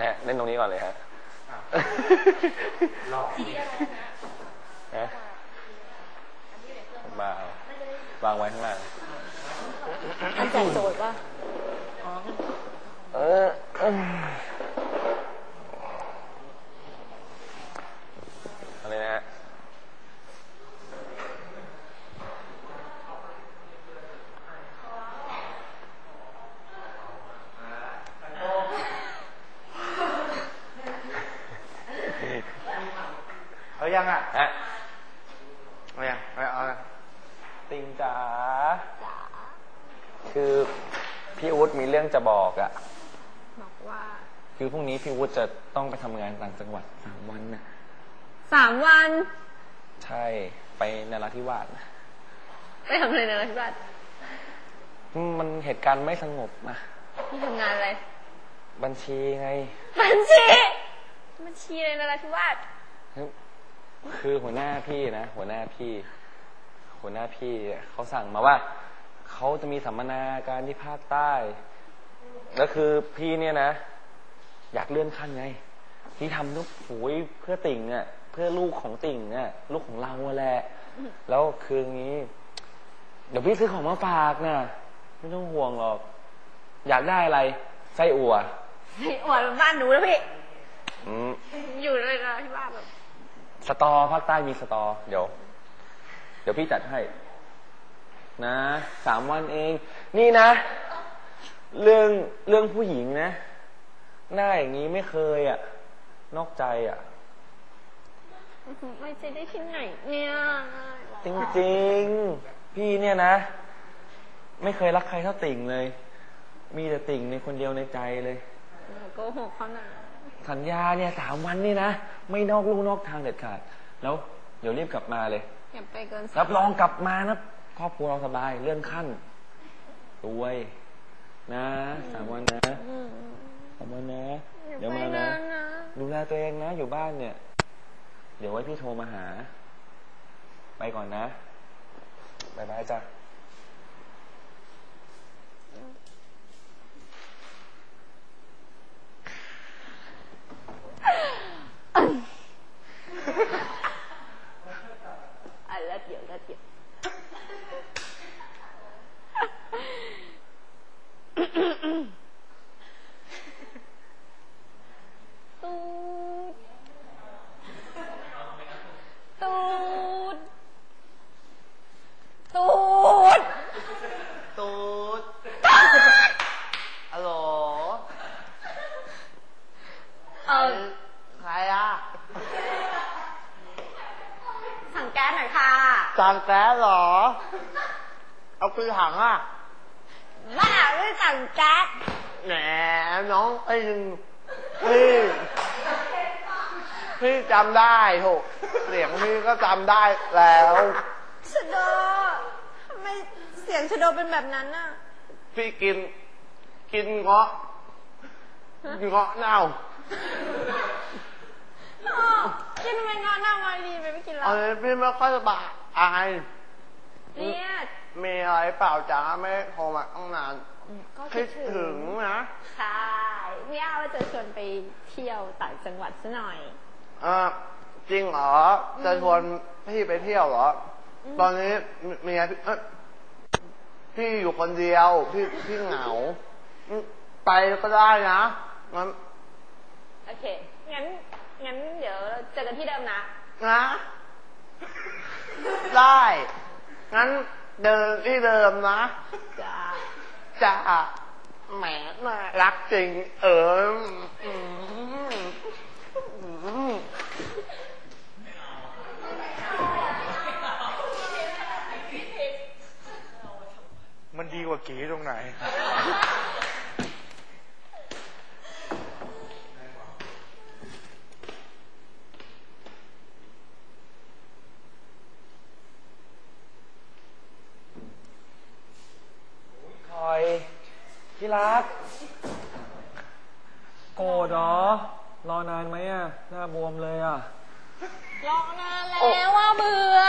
ฮะเล่นตรงนี้ก่อนเลยฮะหลอกฮะมาววางไว้ข้างล่างอันแจกโจทย์ว่าเออเอออะไรนะฮะ เอา ยังอะฮะเอายังเอาเอาเอาติงจ๋าคือพี่อุ๊ดมีเรื่องจะบอกอะบอกว่า คือพรุ่งนี้พี่วุฒิจะต้องไปทำงานต่างจังหวัดสามวันนะสามวัน ใช่ไปนราธิวาสนะไปทำอะไรในรัฐบาลอืมมันเหตุการณ์ไม่สงบนะพี่ทำงานอะไร บัญชีไงบัญชี บัญชีอะไรในรัฐบาล คือคือหัวหน้าพี่นะหัวหน้าพี่ หัวหน้าพี่เขาสั่งมาว่าเขาจะมีสัมมนาการที่ภาคใต้แล้วคือพี่เนี่ยนะ อยากเลื่อนขั้นไง ที่ทำทุกโอ้ยเพื่อติ่งอะ เพื่อลูกของติ่งอะ ลูกของเราอะแหละแล้วคืออย่างนี้ เดี๋ยวพี่ซื้อของมาฝากนะไม่ต้องห่วงหรอก อยากได้อะไร ไส้อั่วไอ้อวดบ้านหนูแล้วพี่อืมอยู่ในรัฐบาลแบบ สตอภาคใต้มีสตอ เดี๋ยว เดี๋ยวพี่จัดให้ นะสามวันเอง นี่นะ เรื่องเรื่องผู้หญิงนะ หน้าอย่างนี้ไม่เคยอะ่ะ นอกใจอะ่ะ ไม่ใช่ได้ที่ไหนเนี่ย จริงๆ พี่เนี่ยนะ ไม่เคยรักใครเท่าติ่งเลย มีแต่ติ่งในคนเดียวในใจเลยโกหกเขานะ สัญญาเนี่ยสามวันนี่นะ ไม่นอกลู่นอกทางเด็ดขาด แล้วเดี๋ยวรีบกลับมาเลย อย่าไปเกินรับรองกลับมานะครอบครัวเราสบายเลื่อนขั้นรวย นะสามวันนะอืมสามวันนะ อย่าเดี๋ยวไปมานะนานนะดูแลตัวเองนะ อยู่บ้านเนี่ย เดี๋ยวไว้พี่โทรมาหา ไปก่อนนะบายบายจ้ะอะแล้วเดี๋ยวแล้วเดี๋ยวตูดตูดตูด ตูดฮัลโหล เออ ใครอะ สั่งแก๊สหน่อยค่ะ สั่งแก๊สเหรอ เอาคือถังอะ บ้าไม่สั่งแก๊สแหมน้องไอ้ยพี่พี่จำได้โถเสียงพี่ก็จำได้แล้ว ชโดทำไมเสียงชโดเป็นแบบนั้นน่ะ พี่กิน กินเงาะเงาะเน่าอ้อกินทำไมงอนหน้ามาดีไปไม่กินแล้เอาวเลยพี่ไม่ค่อยสบาย อายเนี่ย มีอะไรเปล่าจ้าไม่โทรมาตั้งนานก็คิคิดดถึถึงงนะใช่เนี่ยว่าจะชวนไปเที่ยวต่างจังหวัดซะหน่อยอ่าจริงเหรอ จะชวนพี่ไปเที่ยวเหรอ ตอนนี้มีเมียพี่เอ้ยพี่อยู่คนเดียว พี่พี่เหงาอืมไปก็ได้นะงั้นโอเค งั้น งั้นเดี๋ยวเราเจอกันที่เดิมนะ นะ ได้ งั้นเดินที่เดิมนะจ้าจะแหมน่ารักจริง เอออืมอืม มันดีกว่ากีตรงไหน คอยที่ รัก โกรธเหรอ รอนานไหมอะ หน้าบวมเลยอะ รอนานแล้วว่าเบื่อ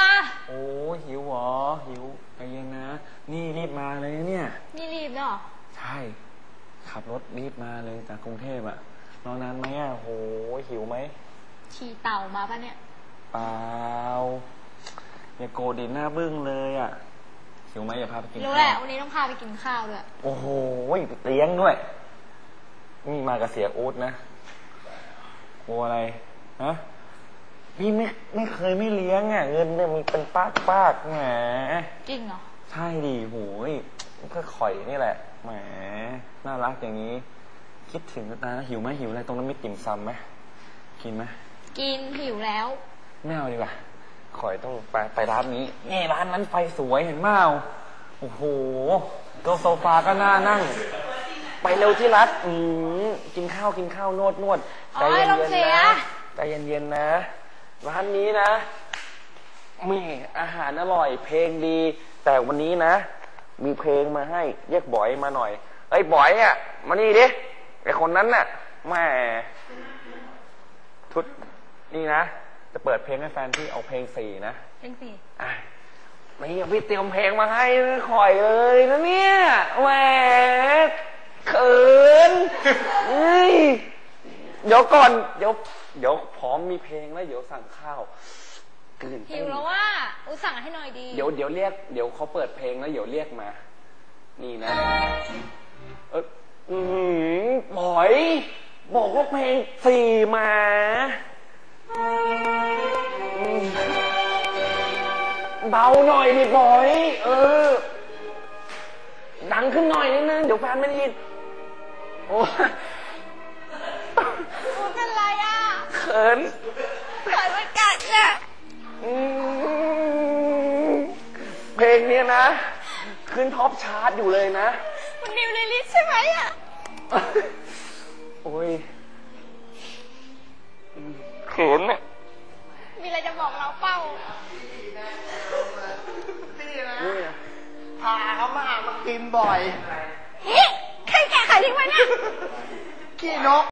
โอ้หิวเหรอ หิวใจเย็นนะ นี่รีบมาเลยนะเนี่ย นี่รีบเนาะใช่ ขับรถรีบมาเลยจากกรุงเทพอะ รอนานไหมอะโหหิวไหม ฉี่เต่ามาปะเนี่ย เปล่า อย่าโกรธดิหน้าบึ้งเลยอะ หิวไหมอย่าพาไปกินรู้ข้าวแหละวันนี้ต้องพาไปกินข้าวด้วยโอ้โหเลี้ยงด้วยนี่มากับเสียอู๊ดนะกลัวอะไรฮะพี่ไม่ไม่เคยไม่เลี้ยงอะ เงินเนี่ยมีเป็นปากปากๆแหม จริงเหรอใช่ดิโหยก็ข่อยนี่แหละ แหม น่ารักอย่างนี้ คิดถึงตาหิวไหมหิวอะไรตรงนั้นมีติ่มซำไหมกินไหมกินหิวแล้ว ไม่เอาดีกว่า ข่อยต้องไปไปร้านนี้นี่ร้านนั้นไฟสวยเห็นเปล่าโอ้โหโตัวโซฟาก็น่านั่ง ไปเร็วที่รัดอืมกินข้าวกินข้าวนวดนวดใจโอ้ยเย็นลมเสีๆยนะใจเย็นๆนะร้านนี้นะมีอาหารอร่อย เพลงดี แต่วันนี้นะ มีเพลงมาให้เรียกบอยมาหน่อยเอ้ยบอยอะมานี่ดิไอคนนั้นน่ะแหม่ทุดนี่นะ จะเปิดเพลงให้แฟนที่เอาเพลงสี่นะเพลงสี่อะนี่พี่เตรียมเพลงมาให้คอยเลยนะเนี่ยแหมเขินเฮ้ยเดี๋ยวก่อน เดี๋ยวเดี๋ยวพร้อมมีเพลงแล้วเดี๋ยวสั่งข้าวกลืนหิวแล้วว่า อุตส่าห์ให้หน่อยดีเดี๋ยวเดี๋ยวเรียกเดี๋ยวเขาเปิดเพลงแล้วเดี๋ยวเรียกมา นี่นะ เอออือหือบอย บอกว่าเพลงสี่มา เบาหน่อยดิบอย เออ ดังขึ้นหน่อยนิดนึง เดี๋ยวแฟนไม่ได้ยินโอ้พูดเป็นไรอะเขินเกิดวันกัดเนี่ยอืมเพลงเนี้ยนะ ขึ้นท็อปชาร์ตอยู่เลยนะ มันนิวในลิสต์ใช่ไหมอะ โอ้ยเขินเนี่ยมีอะไรจะบอกเราเปล่า นี่นะ นี่ไง พาเขามามากินบ่อยนี่ใครแกะไข่ทิ้งไว้เนี่ย ขี้นก